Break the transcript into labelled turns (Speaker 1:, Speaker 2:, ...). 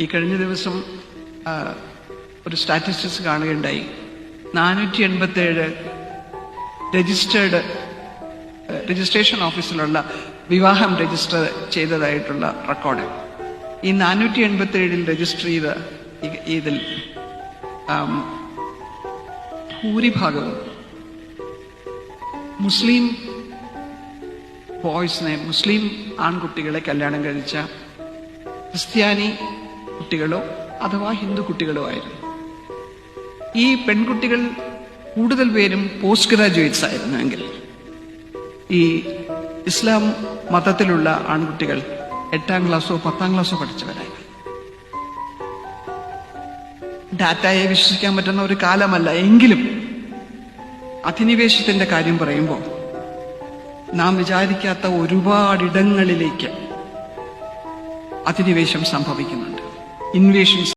Speaker 1: ഈ കഴിഞ്ഞ ദിവസം ഒരു സ്റ്റാറ്റിസ്റ്റിക്സ് കാണുകയുണ്ടായി. നാനൂറ്റി എൺപത്തേഴ് രജിസ്റ്റേർഡ് രജിസ്ട്രേഷൻ ഓഫീസിലുള്ള വിവാഹം രജിസ്റ്റർ ചെയ്തതായിട്ടുള്ള റെക്കോർഡ്. ഈ നാനൂറ്റി എൺപത്തേഴിൽ രജിസ്റ്റർ ചെയ്ത ഇതിൽ ഭൂരിഭാഗവും മുസ്ലിം ബോയ്സിനെ മുസ്ലിം ആൺകുട്ടികളെ കല്യാണം കഴിച്ച ക്രിസ്ത്യാനി കുട്ടികളോ അഥവാ ഹിന്ദു കുട്ടികളോ ആയിരുന്നു. ഈ പെൺകുട്ടികൾ കൂടുതൽ പേരും പോസ്റ്റ് ഗ്രാജുവേറ്റ്സ് ആയിരുന്നെങ്കിൽ ഈ ഇസ്ലാം മതത്തിലുള്ള ആൺകുട്ടികൾ എട്ടാം ക്ലാസ്സോ പത്താം ക്ലാസ്സോ പഠിച്ചവരായി ഡാറ്റയെ വിശ്വസിക്കാൻ പറ്റുന്ന ഒരു കാലമല്ല എങ്കിലും അധിനിവേശത്തിന്റെ കാര്യം പറയുമ്പോൾ നാം വിചാരിക്കാത്ത ഒരുപാടിടങ്ങളിലേക്ക് അധിനിവേശം സംഭവിക്കുന്നുണ്ട്. invasions